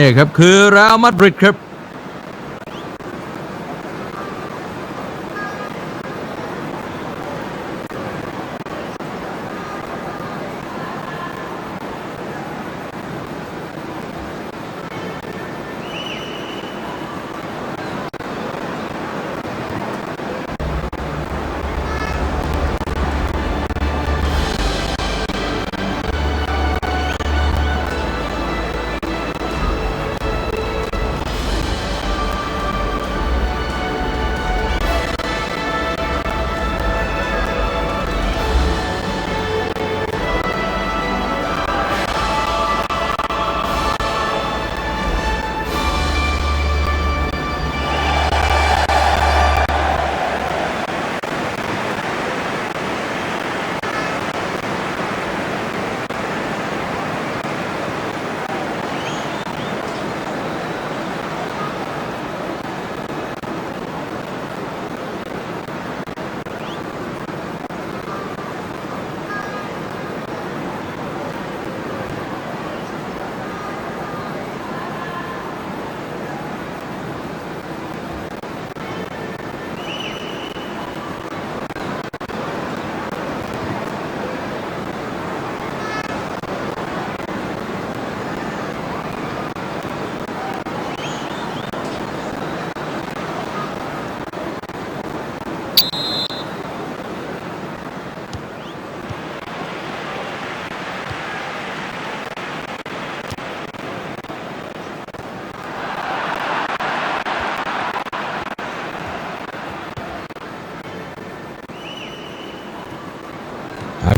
นี่ครับคือเรอัลมาดริดครับ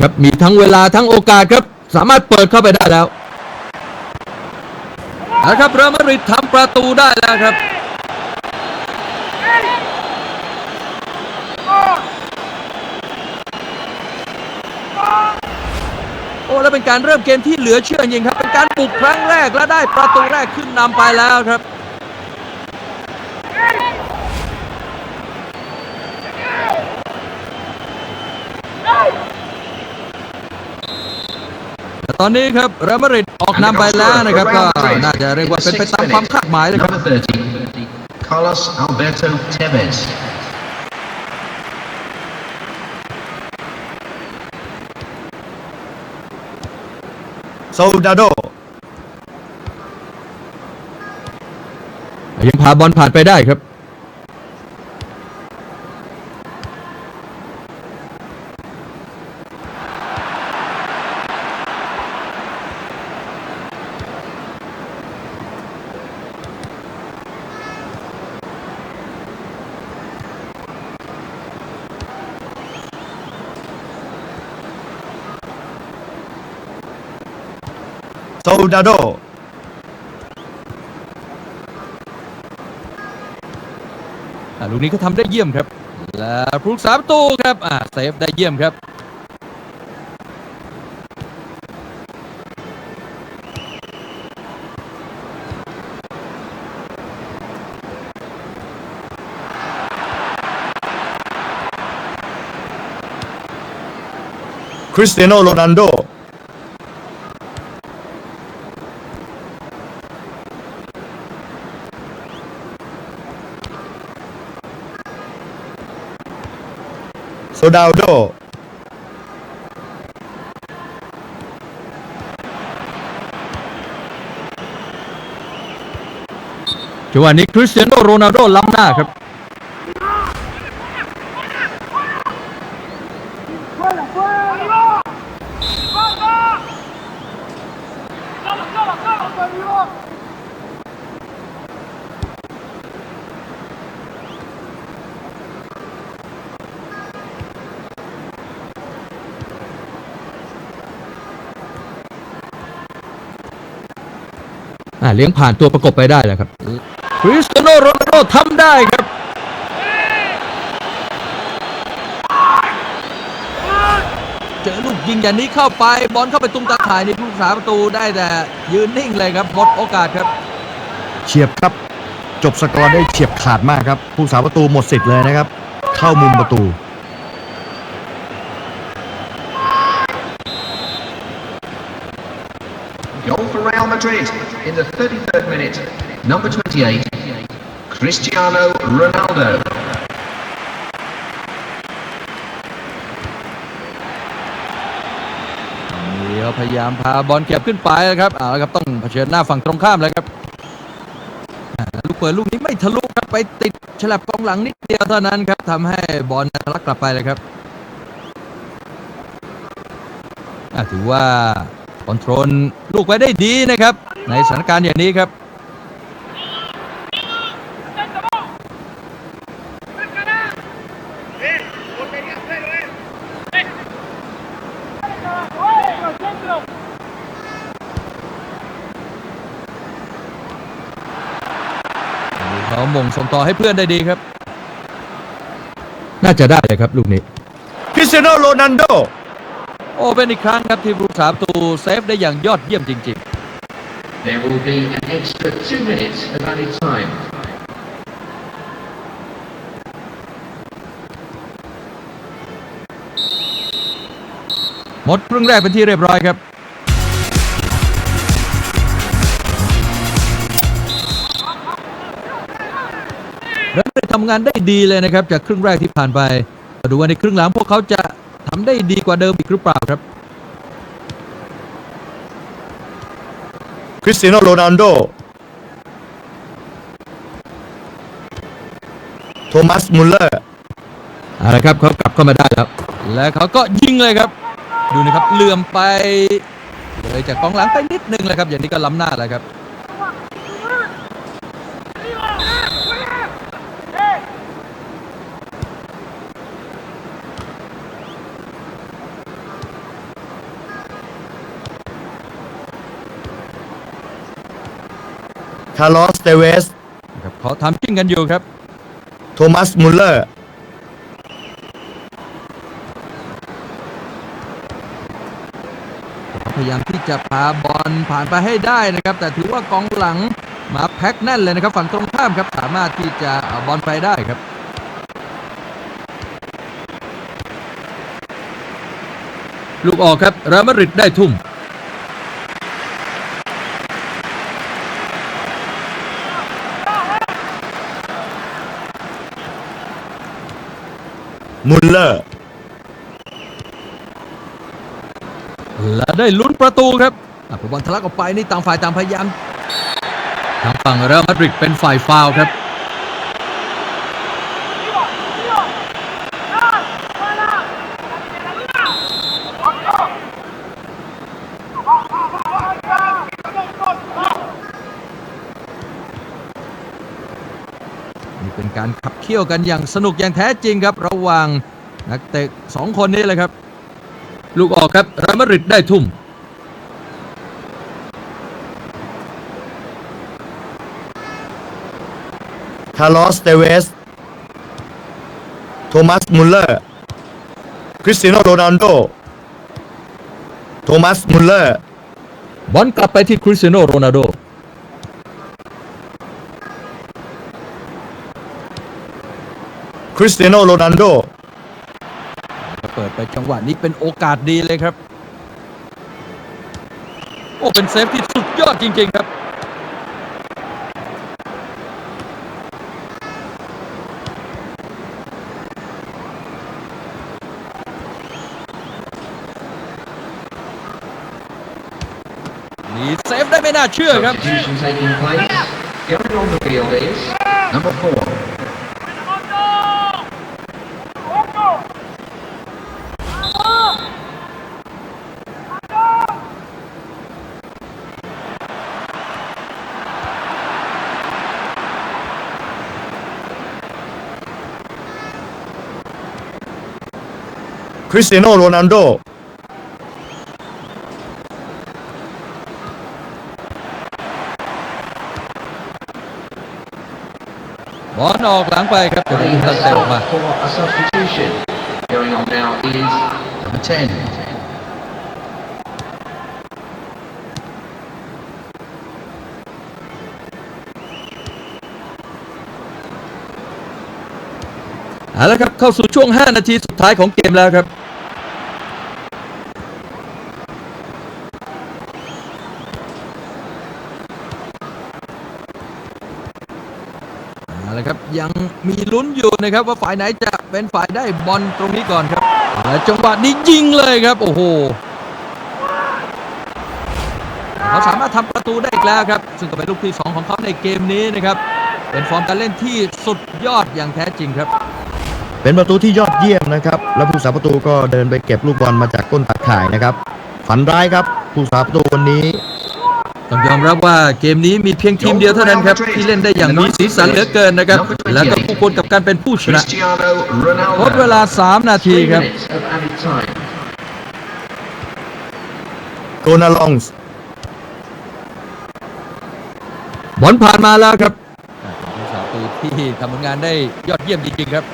ครับมีทั้งเวลาทั้งโอกาสครับ สามารถเปิดเข้าไปได้แล้วเอาละครับเรอัลมาดริดทำประตูได้แล้วครับโอ้แล้วเป็นการเริ่มเกมที่เหลือเชื่อจริงครับ เป็นการบุกครั้งแรกและได้ประตูแรกขึ้นนำไปแล้วครับ ต่ตอนนี้ครับเรอัลมาดริดออกนำไปแล้วนะครับก็น่าจะเรียกว่าเป็นไปตามความคาดหมายเลยครับ Number 30, Carlos Alberto Tevez. โซดาโด ยังพาบอลผ่านไปได้ครับ โซดาโด อ่าลูกนี้เขาทำได้เยี่ยมครับ และพลุกสามประตูครับ อ่าเซฟได้เยี่ยมครับ คริสเตียโนโรนัลโด โซดาโดจังหวะนี้คริสเตียโนโรนัลโดล้ำหน้าครับ อ่า เลี้ยงผ่านตัวประกบไปได้แล้วครับคริสเตียโนโรนัลโดทำได้ครับเจอลูกยิงอย่างนี้เข้าไปบอลเข้าไปตุ้มตาข่ายในลูกสาประตูได้แต่ยืนนิ่งเลยครับหมดโอกาสครับ เฉียบครับ จบสกอร์ได้เฉียบขาดมากครับ ผู้สาประตูหมดสิทธิ์เลยนะครับ เข้ามุมประตู Real Madrid. in the 33rd minute. Number 28, Cristiano Ronaldo. พยายามพาบอลเก็บขึ้นไปนะครับเอาละครับต้องเผชิญหน้าฝั่งตรงข้ามแล้วครับลูกเปิดลูกนี้ไม่ทะลุครับไปติดฉลับกองหลังนิดเดียวเท่านั้นครับทำให้บอลทะลักกลับไปเลยครับถือว่า อนโทรลลูกไปได้ดีนะครับ ในสถานการณ์อย่างนี้ครับ เขาม่งส่งต่อให้เพื่อนได้ดีครับ น่าจะได้เลยครับ ลูกนี้คริสเตียโนโรนัลโด โอเป็นอีกครั้งครับที่ผู้สาประตูเซฟได้อย่างยอดเยี่ยมจริง There will be an extra two minutes of added time. ๆหมดครึ่งแรกเป็นที่เรียบร้อยครับ แล้วได้ทำงานได้ดีเลยนะครับ จากครึ่งแรกที่ผ่านไปมาดูว่าในครึ่งหลังพวกเขาจะ ทำได้ดีกว่าเดิมอีกหรือเปล่าครับคริสเตียโนโรนัลโดโทมัสมุลเลอร์เอาละครับเขากลับเข้ามาได้แล้ว และเขาก็ยิงเลยครับ ดูนะครับเหลื่อมไปเลยจากกองหลังไปนิดนึงเลยครับ อย่างนี้ก็ล้ำหน้าแล้วครับ คาร์ลอสเตเวสครับเขาทำจิ้งกันอยู่ครับโทมัสมุลเลอร์พยายามที่จะพาบอลผ่านไปให้ได้นะครับ แต่ถือว่ากองหลังมาแพ็คแน่นเลยนะครับ ฝั่งตรงข้ามครับ สามารถที่จะเอาบอลไปได้ครับลูกออกครับเรอัลมาดริดได้ทุ่ม มุลเลอร์ และได้ลุ้นประตูครับอะพอบอลทะลักออกไปนี่ต่างฝ่ายต่างพยายามทางฝั่งเรอัลมาดริดเป็นฝ่ายฟาวล์ครับ นี่เป็น การขับเคี่ยวกันอย่างสนุกอย่างแท้จริงครับ ระหว่างนักเตะสองคนนี้เลยครับ ลูกออกครับเรอัลมาดริดได้ทุ่มคาร์ลอสเตเวส โทมัสมุลเลอร์ คริสเตียโนโรนัลโด โทมัสมุลเลอร์ บอลกลับไปที่คริสเตียโนโรนัลโด คริสเตียโนโรนัลโดเปิดไปจังหวะนี้เป็นโอกาสดีเลยครับ โอ้ เป็นเซฟที่สุดยอดจริง ๆ ครับ นี่เซฟได้ไม่น่าเชื่อครับ Substitution taking place. Going on the field is number four, คริสเตียโนโรนัลโดบอลออกหลังไปครับแต่ They ยิง have ตั้งแต่ออกมา stopped for a substitution. Going on now is number 10, เอาละครับเข้าสู่ช่วง 5 นาทีสุดท้ายของเกมแล้วครับบ เอาละครับยัง มีลุ้นอยู่นะครับว่าฝ่ายไหนจะเป็นฝ่ายได้บอลตรงนี้ก่อนครับและจังหวะนี้ยิงเลยครับ โอ้โหเขาสามารถทำประตูได้อีกแล้วครับ ซึ่งก็เป็นลูกที่ 2 ของเขาในเกมนี้นะครับ เป็นฟอร์มการเล่นที่สุดยอดอย่างแท้จริงครับ เป็นประตูที่ยอดเยี่ยมนะครับ แล้วผู้สาประตูก็เดินไปเก็บลูกบอลมาจากก้นตาข่ายนะครับ ฝันร้ายครับ ผู้สาประตูวันนี้ ต้องยอมรับว่าเกมนี้มีเพียงทีมเดียวเท่านั้นครับ ที่เล่นได้อย่างมีสีสันเหลือเกินนะครับ และก็คู่ควรกับการเป็นผู้ชนะ Cristiano ทดเวลา Ronaldo. 3นาที Three ครับ minutes of added time. โกนาลองส์บอลผ่านมาแล้วครับผู้สาประตูที่ทำผลงานได้ยอดเยี่ยมจริงๆครับ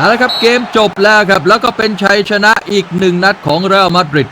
เอาละครับเกมจบแล้วครับ แล้วก็เป็นชัยชนะอีกหนึ่งนัดของเรอัลมาดริด